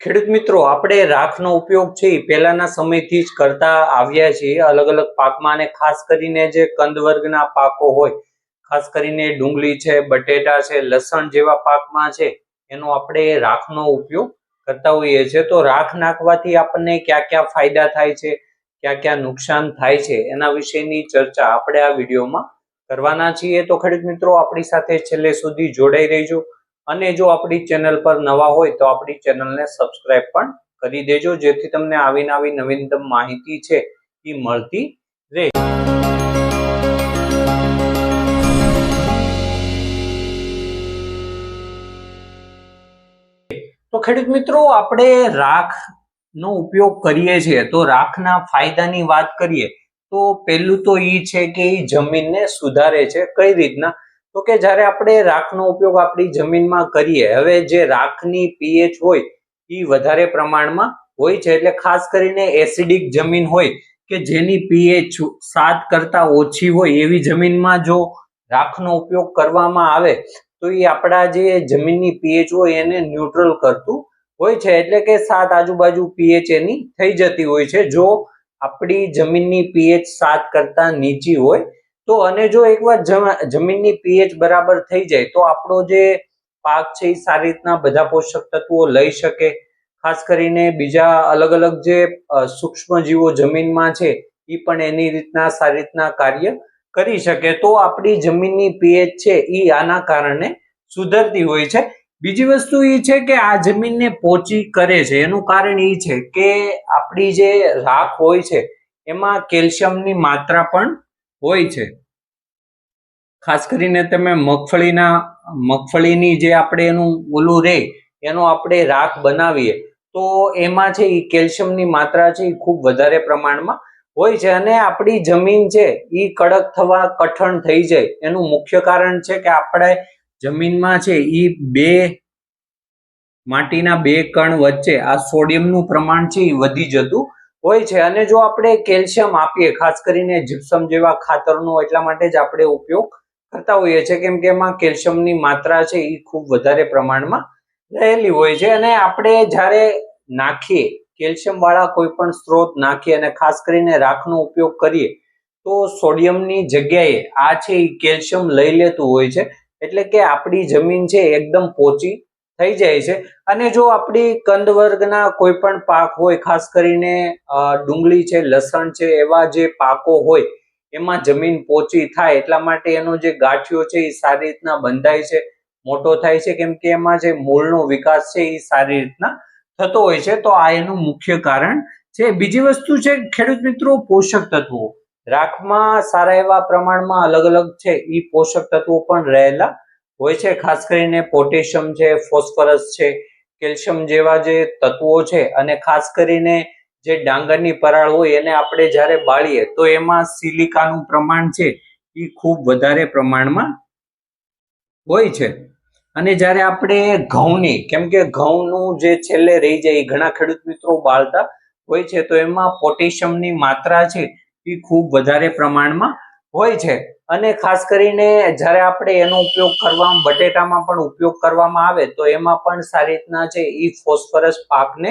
ખેડૂત મિત્રો, આપણે રાખનો ઉપયોગ છે એ પહેલાના સમયથી જ કરતા આવ્યા છીએ. અલગ અલગ પાકમાં અને ખાસ કરીને જે કંદ વર્ગના પાકો હોય, ખાસ કરીને ડુંગળી છે, બટેટા છે, લસણ જેવા પાકમાં છે, એનો આપણે રાખનો ઉપયોગ કરતા હોઈએ છીએ. તો રાખ નાખવાથી આપણને ક્યાં ક્યાં ફાયદા થાય છે ક્યાં ક્યાં નુકસાન થાય છે, એના વિશેની ચર્ચા આપણે આ વિડીયોમાં કરવાના છીએ. તો ખેડૂત મિત્રો, આપણી સાથે છેલ્લે સુધી જોડાઈ રહેજો. અને જો આપણી ચેનલ પર નવા હોય તો આપણી ચેનલને સબસ્ક્રાઇબ પણ કરી દેજો, જેથી તમને આવી નવી નવીનતમ માહિતી છે એ મળતી રહે. તો ખેડૂત મિત્રો, આપણે રાખ નો ઉપયોગ કરીએ છીએ. તો રાખના ફાયદાની વાત કરીએ, તો પહેલું તો એ છે કે એ જમીનને સુધારે છે. કઈ રીતના? તો કે જ્યારે આપણે રાખનો ઉપયોગ આપણી જમીનમાં કરીએ, હવે જે રાખની પીએચ હોય એ વધારે પ્રમાણમાં હોય છે, એટલે ખાસ કરીને એસિડિક જમીન હોય કે જેની પીએચ સાત કરતા ઓછી હોય એવી જમીનમાં જો રાખનો ઉપયોગ કરવામાં આવે, તો એ આપણા જે જમીનની પીએચ હોય એને ન્યુટ્રલ કરતું હોય છે, એટલે કે સાત આજુબાજુ પીએચ એની થઈ જતી હોય છે, જો આપણી જમીનની પીએચ સાત કરતા નીચી હોય તો અને જો એકવાર જમ- જમીનની પીએચ બરાબર થઈ જાય, તો આપણો જે પાક છે એ સારી રીતના બધા પોષક તત્વો લઈ શકે. ખાસ કરીને બીજા અલગ અલગ જે સૂક્ષ્મજીવો સૂક્ષ્મ જીવો જમીનમાં છે, એ પણ એની રીતના સારી રીતના કાર્ય કરી શકે. તો આપણી જમીનની પીએચ છે એ આના કારણે સુધરતી હોય છે. બીજી વસ્તુ એ છે કે આ જમીનને પોચી કરે છે. એનું કારણ એ છે કે આપણી જે રાખ હોય છે, એમાં કેલ્શિયમની માત્રા પણ હોય છે. ખાસ કરીને તમે મગફળીના, મગફળીની જે આપણે એનું ઓલું રે, એનો આપણે રાખ બનાવીએ, તો એમાં છે એ કેલ્શિયમની માત્રા છે એ ખૂબ વધારે પ્રમાણમાં હોય છે. અને આપણી જમીન છે એ કડક થવા કઠણ થઈ જાય. એનું મુખ્ય કારણ છે કે આપણે જમીનમાં છે એ બે માટીના બે કણ વચ્ચે આ સોડિયમનું પ્રમાણ છે એ વધી જતું હોય છે. અને જો આપણે કેલ્શિયમ આપીએ, ખાસ કરીને જીપ્સમ જેવા ખાતરનો, એટલા માટે જ આપણે ઉપયોગ કરતા હોઈએ છીએ. કેમ કે એમાં કેલ્શિયમની માત્રા છે એ ખૂબ વધારે પ્રમાણમાં રહેલી હોય છે. અને આપણે જ્યારે નાખીએ કેલ્શિયમ વાળા કોઈ પણ સ્ત્રોત નાખીએ અને ખાસ કરીને રાખનો ઉપયોગ કરીએ, તો સોડિયમની જગ્યાએ આ છે એ કેલ્શિયમ લઈ લેતું હોય છે. એટલે કે આપણી જમીન છે એકદમ પોચી થઈ જાય છે. અને જો આપણી કંદ વર્ગના કોઈ પણ પાક હોય, ખાસ કરીને ડુંગળી છે, લસણ છે, એવા જે પાકો હોય, એમાં જમીન પોચી થાય એટલા માટે એનો જે ગાંઠિયો છે એ સારી રીતના બંધાય છે, મોટો થાય છે. કેમ કે એમાં જે મૂળનો વિકાસ છે એ સારી રીતના થતો હોય છે. તો આ એનું મુખ્ય કારણ છે. બીજી વસ્તુ છે, ખેડૂત મિત્રો, પોષક તત્વો. રાખમાં સારા એવા પ્રમાણમાં અલગ અલગ છે. એ પોષક તત્વો પણ રહેલા હોય છે, ખાસ કરીને પોટેશિયમ છે, ફોસ્ફરસ છે, કેલ્શિયમ જેવા જે તત્વો છે અને ખાસ કરીને જે ડાંગરની પરાળ હોય એને આપણે જ્યારે બાળીએ તો એમાં સિલિકાનું પ્રમાણ છે એ ખૂબ વધારે પ્રમાણમાં હોય છે. અને જ્યારે આપણે ઘઉંની, કેમ કે ઘઉંનું જે છેલ્લે રહી જાય એ ઘણા ખેડૂત મિત્રો બાળતા હોય છે, તો એમાં પોટેશિયમની માત્રા છે એ ખૂબ વધારે પ્રમાણમાં હોય છે. અને ખાસ કરીને જ્યારે આપણે એનો ઉપયોગ કરવામાં બટેટામાં પણ ઉપયોગ કરવામાં આવે, તો એમાં પણ સારી રીતના છે એ ફોસ્ફરસ પાકને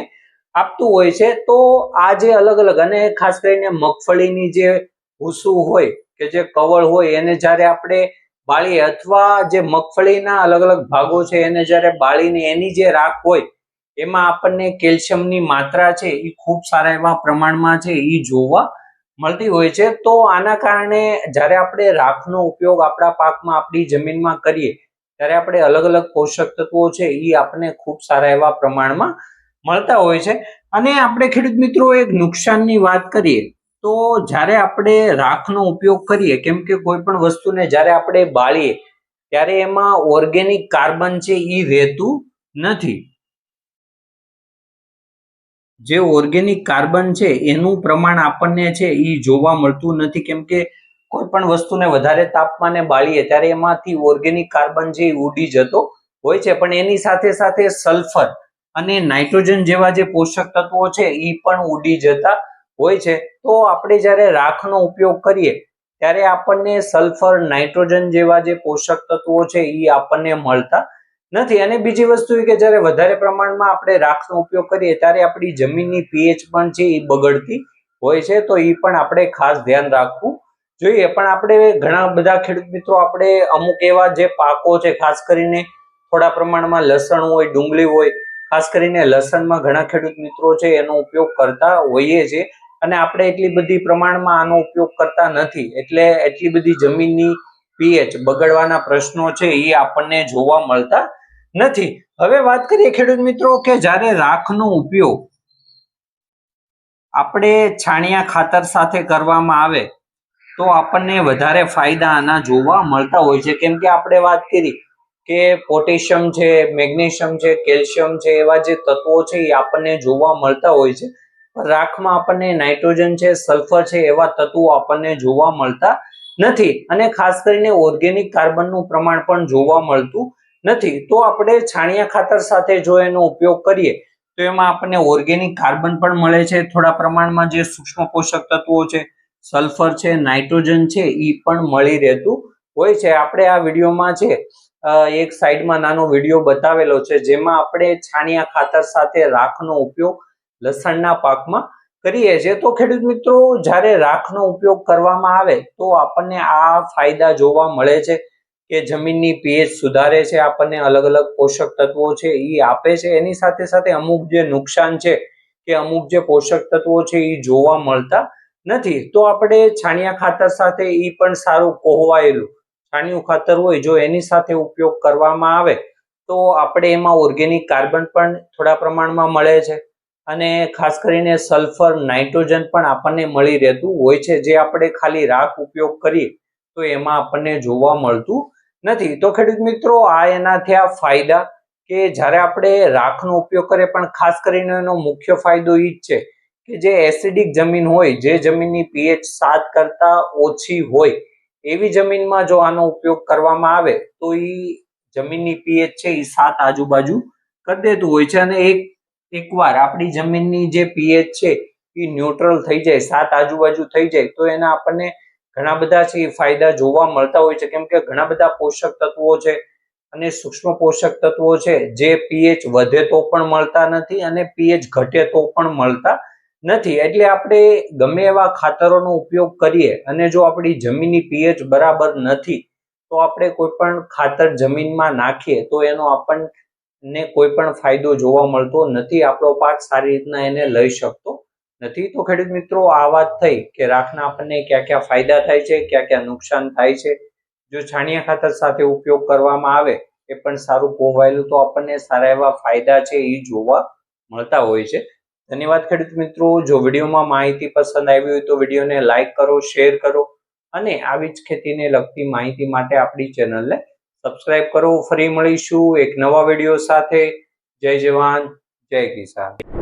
આપતું હોય છે. તો આ જે અલગ અલગ અને ખાસ કરીને મગફળીની જે ભૂસું હોય કે જે કવળ હોય, એને જ્યારે આપણે બાળીએ અથવા જે મગફળીના અલગ અલગ ભાગો છે, એને જ્યારે બાળીને એની જે રાખ હોય, એમાં આપણને કેલ્શિયમની માત્રા છે એ ખૂબ સારા એવા પ્રમાણમાં છે એ જોવા મળતી હોય છે, તો આના કારણે જ્યારે આપણે રાખનો ઉપયોગ આપણા પાકમાં આપણી જમીનમાં કરીએ, ત્યારે આપણે અલગ અલગ પોષક તત્વો છે એ આપણને ખૂબ સારા એવા પ્રમાણમાં મળતા હોય છે. અને આપણે ખેડૂત મિત્રો એક નુકસાનની વાત કરીએ, તો જ્યારે આપણે રાખનો ઉપયોગ કરીએ, કેમ કે કોઈ પણ વસ્તુને જ્યારે આપણે બાળીએ, ત્યારે એમાં ઓર્ગેનિક કાર્બન છે એ રહેતું નથી. જે ઓર્ગેનિક કાર્બન છે, એનું પ્રમાણ આપણને છે એ જોવા મળતું નથી. કેમ કે કોઈ પણ વસ્તુને વધારે તાપમાને બાળીએ, ત્યારે એમાંથી ઓર્ગેનિક કાર્બન જે ઉડી જતો હોય છે, પણ એની સાથે સાથે સલ્ફર અને નાઇટ્રોજન જેવા જે પોષક તત્વો છે એ પણ ઉડી જતા હોય છે. તો આપણે જ્યારે રાખનો ઉપયોગ કરીએ, ત્યારે આપણને સલ્ફર નાઇટ્રોજન જેવા જે પોષક તત્વો છે એ આપણને મળતા નથી. અને બીજી વસ્તુ કે જ્યારે વધારે પ્રમાણમાં આપણે રાખનો ઉપયોગ કરીએ ત્યારે આપણી જમીનની પીએચ પણ છે એ બગડતી હોય છે. તો એ પણ આપણે ખાસ ધ્યાન રાખવું જોઈએ. પણ આપણે ઘણા બધા ખેડૂત મિત્રો આપણે અમુક એવા જે પાકો છે, ખાસ કરીને થોડા પ્રમાણમાં લસણ હોય, ડુંગળી હોય, ખાસ કરીને લસણમાં ઘણા ખેડૂત મિત્રો છે એનો ઉપયોગ કરતા હોઈએ છીએ. અને આપણે એટલી બધી પ્રમાણમાં આનો ઉપયોગ કરતા નથી. એટલે એટલી બધી જમીનની પીએચ બગડવાના પ્રશ્નો છે એ આપણને જોવા મળતા નથી. હવે વાત કરીએ ખેડૂત મિત્રો કે જ્યારે રાખનો ઉપયોગ આપણે છાણિયા ખાતર સાથે કરવામાં આવે તો આપણને વધારે ફાયદા આના જોવા મળતા હોય છે. કેમ કે આપણે વાત કરી કે પોટેશિયમ છે, મેગ્નેશિયમ છે, કેલ્શિયમ છે, એવા જે તત્વો છે એ આપણને જોવા મળતા હોય છે. રાખમાં આપણને નાઇટ્રોજન છે, સલ્ફર છે, એવા તત્વો આપણને જોવા મળતા નથી. અને ખાસ કરીને ઓર્ગેનિક કાર્બનનું પ્રમાણ પણ જોવા મળતું નથી. તો આપણે છાણિયા ખાતર સાથે જો એનો ઉપયોગ કરીએ, તો એમાં આપણને ઓર્ગેનિક કાર્બન પણ મળે છે. થોડા પ્રમાણમાં જે સૂક્ષ્મ પોષક તત્વો છે સલ્ફર છે નાઇટ્રોજન છે એ પણ મળી રહેતું હોય છે. આપણે આ વિડીયોમાં છે એક સાઈડમાં નાનો વીડિયો બતાવેલો છે, જેમાં આપણે છાણિયા ખાતર સાથે રાખનો ઉપયોગ લસણના પાકમાં કરીએ છીએ. તો ખેડૂત મિત્રો, જ્યારે રાખનો ઉપયોગ કરવામાં આવે, તો આપણને આ ફાયદા જોવા મળે છે. કે જમીનની પીએચ સુધારે છે, આપણને અલગ અલગ પોષક તત્વો છે એ આપે છે. એની સાથે સાથે અમુક જે નુકસાન છે કે અમુક જે પોષક તત્વો છે એ જોવા મળતા નથી. તો આપણે છાણિયા ખાતર સાથે એ પણ સારું કોહવાયેલું. છાણિયું ખાતર હોય, જો એની સાથે ઉપયોગ કરવામાં આવે, તો આપણે એમાં ઓર્ગેનિક કાર્બન પણ થોડા પ્રમાણમાં મળે છે. અને ખાસ કરીને સલ્ફર, નાઇટ્રોજન પણ આપણને મળી રહેતું હોય છે. જે આપણે ખાલી રાખ ઉપયોગ કરીએ, તો એમાં આપણને જોવા મળતું નથી. તો ખેડૂત મિત્રો, આ એના થયા ફાયદા કે જ્યારે આપણે રાખનો ઉપયોગ કરીએ, પણ ખાસ કરીને એનો મુખ્ય ફાયદો એ જ છે કે જે એસિડિક જમીન હોય, જે જમીનની પીએચ સાત કરતા ઓછી હોય, એવી જમીનમાં જો આનો ઉપયોગ કરવામાં આવે, તો એ જમીનની પીએચ છે એ સાત આજુબાજુ કરી દેતું હોય છે. અને એક, એકવાર આપણી જમીનની જે પીએચ છે એ ન્યુટ્રલ થઈ જાય, સાત આજુબાજુ થઈ જાય, તો એના આપણને ઘણા બધા છે એ ફાયદા જોવા મળતા હોય છે. કેમ કે ઘણા બધા પોષક તત્વો છે અને સૂક્ષ્મ પોષક તત્વો છે જે પીએચ વધે તો પણ મળતા નથી અને પીએચ ઘટે તો પણ મળતા નથી. એટલે આપણે ગમે એવા ખાતરોનો ઉપયોગ કરીએ અને જો આપણી જમીનની પીએચ બરાબર નથી, તો આપણે કોઈ પણ ખાતર જમીનમાં નાખીએ, તો એનો આપણને કોઈ પણ ફાયદો જોવા મળતો નથી. આપણો પાક સારી રીતના એને લઈ શકતો નથી? તો ખેડૂત મિત્રો, આ વાત થઈ કે રાખના આપણને ક્યાં ક્યાં ફાયદા થાય છે, ક્યાં ક્યાં નુકસાન થાય છે. જો છાણિયા ખાતર સાથે ઉપયોગ કરવામાં આવે, એ પણ સારું પોવાયેલું તો આપણને સારા એવા ફાયદા છે એ જોવા મળતા હોય છે. ધન્યવાદ ખેડૂત મિત્રો. જો વિડીયોમાં માહિતી પસંદ આવી હોય તો વિડીયોને લાઈક કરો, શેર કરો અને આવી જ ખેતીને લગતી માહિતી માટે આપણી ચેનલને સબસ્ક્રાઇબ કરો. ફરી મળીશું એક નવા વીડિયો સાથે. જય જવાન, જય કિસાન.